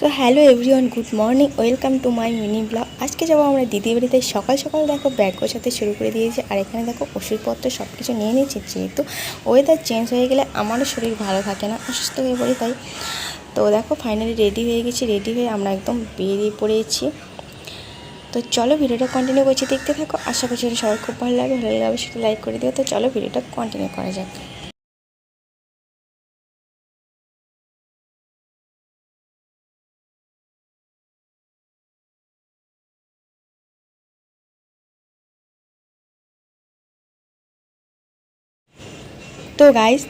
তো hello everyone good morning welcome to my mini vlog আজকে যাব আমরা দিদি বাড়িতে। সকাল সকাল দেখো ব্যাগ গোছাতে শুরু করে দিয়েছি। আর এখানে দেখো ওষুধপত্র সব কিছু নিয়ে নিয়েছি, যেহেতু ওয়েদার চেঞ্জ হয়ে গেলে আমারও শরীর ভালো থাকে না, অসুস্থ হয়ে পড়ি তাই। তো দেখো ফাইনালি রেডি হয়ে গেছি রেডি হয়ে আমরা একদম বেরিয়ে পড়েছি। তো চলো ভিডিওটা কন্টিনিউ করছি, দেখতে থাকো। আশা করছি সবার খুব ভালো লাগে ভালো লাগবে সেটা লাইক করে দিও। তো চলো ভিডিওটা কন্টিনিউ করা যাক। তো গাইস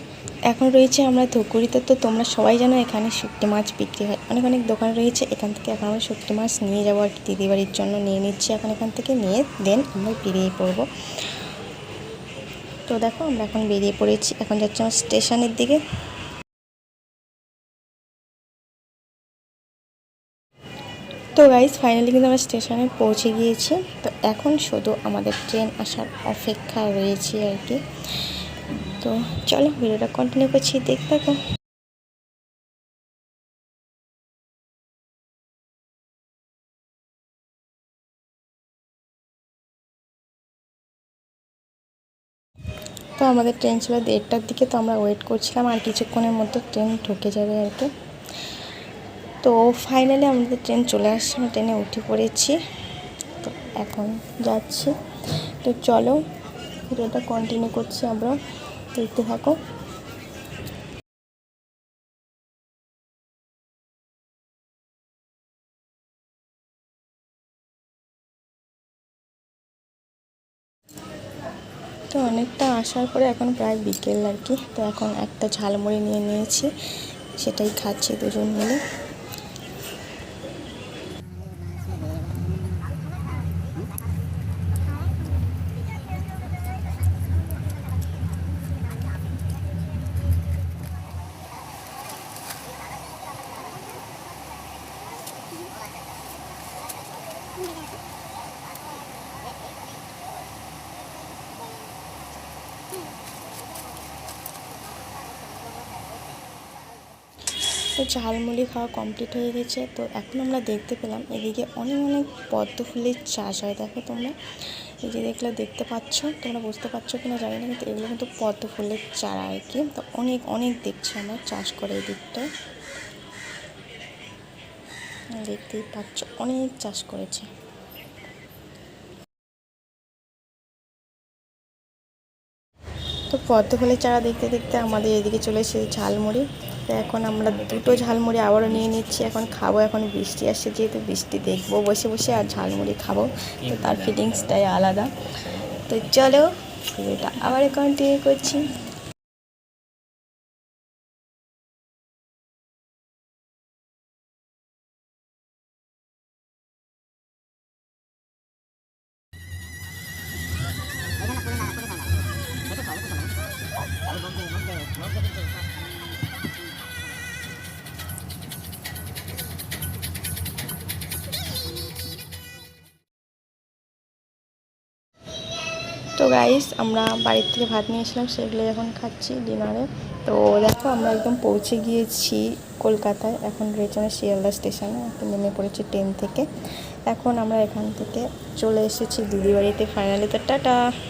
এখন রয়েছে আমরা ধূপগুড়িতে, তো তোমরা সবাই জানো এখানে শুটকি মাছ বিক্রি হয়। অনেক অনেক দোকান রয়েছে, এখান থেকে এখন আমরা শুটকি মাছ নিয়ে যাব আর কি। দিদি বাড়ির জন্য নিয়ে নিচ্ছি, এখন এখান থেকে নিয়ে দেন আমরা বেরিয়ে পড়ব। তো দেখো আমরা এখন বেরিয়ে পড়েছি, এখন যাচ্ছি আমার স্টেশনের দিকে। তো গাইজ ফাইনালি কিন্তু আমরা স্টেশনে পৌঁছে গিয়েছি। তো এখন শুধু আমাদের ট্রেন আসার অপেক্ষা রয়েছে আর কি। তো চলো ভিডিওটা কন্টিনিউ করছি, দেখতে থাকো। তো আমাদের ট্রেন ছিল দেড়টার দিকে, তো আমরা ওয়েট করছিলাম আর কিছুক্ষণের মধ্যে ট্রেন ঢুকে যাবে আর কি। তো ফাইনালি আমাদের ট্রেন চলে আসছে, আমরা ট্রেনে উঠে পড়েছি। তো এখন যাচ্ছি। তো চলো, ভিডিওটা কন্টিনিউ করছি আমরা। দেখতে থাকো তো অনেকটা আসার পরে এখন প্রায় বিকেল আর কি। তো এখন একটা ঝালমুড়ি নিয়ে নিয়েছি, সেটাই খাচ্ছি দুজন মিলে। তো ঝালমুড়ি খাওয়া কমপ্লিট হয়ে গেছে। তো এখন আমরা দেখতে পেলাম এদিকে অনেক অনেক পদ্ম ফুলের চাষ হয়। দেখো তোমরা, এই যে দেখলে দেখতে পাচ্ছ, তোমরা বুঝতে পারছ কিনা জানি না, কিন্তু এগুলো কিন্তু পদ্ম ফুলের চারা আর কি। তো অনেক অনেক দেখছি আমরা চাষ করে এই দিকটা দেখতেই পাচ্ছ, অনেক চাষ করেছে। তো পদ্ম ফুলের চারা দেখতে দেখতে আমাদের এদিকে চলে এসেছে ঝালমুড়ি। তো এখন আমরা দুটো ঝালমুড়ি আবারও নিয়ে নিচ্ছি, এখন খাব, এখন বৃষ্টি আসছে যেহেতু বৃষ্টি দেখব বসে বসে আর ঝালমুড়ি খাব, তো তার ফিলিংসটাই আলাদা। তো চলো, ভিডিওটা আবার কন্টিনিউ করছি। তো গাইস আমরা বাড়ির থেকে ভাত নিয়েছিলাম সেগুলো এখন খাচ্ছি ডিনারে তো দেখো, আমরা একদম পৌঁছে গিয়েছি কলকাতায়। এখন রয়েছে আমরা শিয়ালদা স্টেশনে এখন নেমে পড়েছি ট্রেন থেকে। এখন আমরা এখান থেকে চলে এসেছি দিদি বাড়িতে ফাইনালি তো টাটা!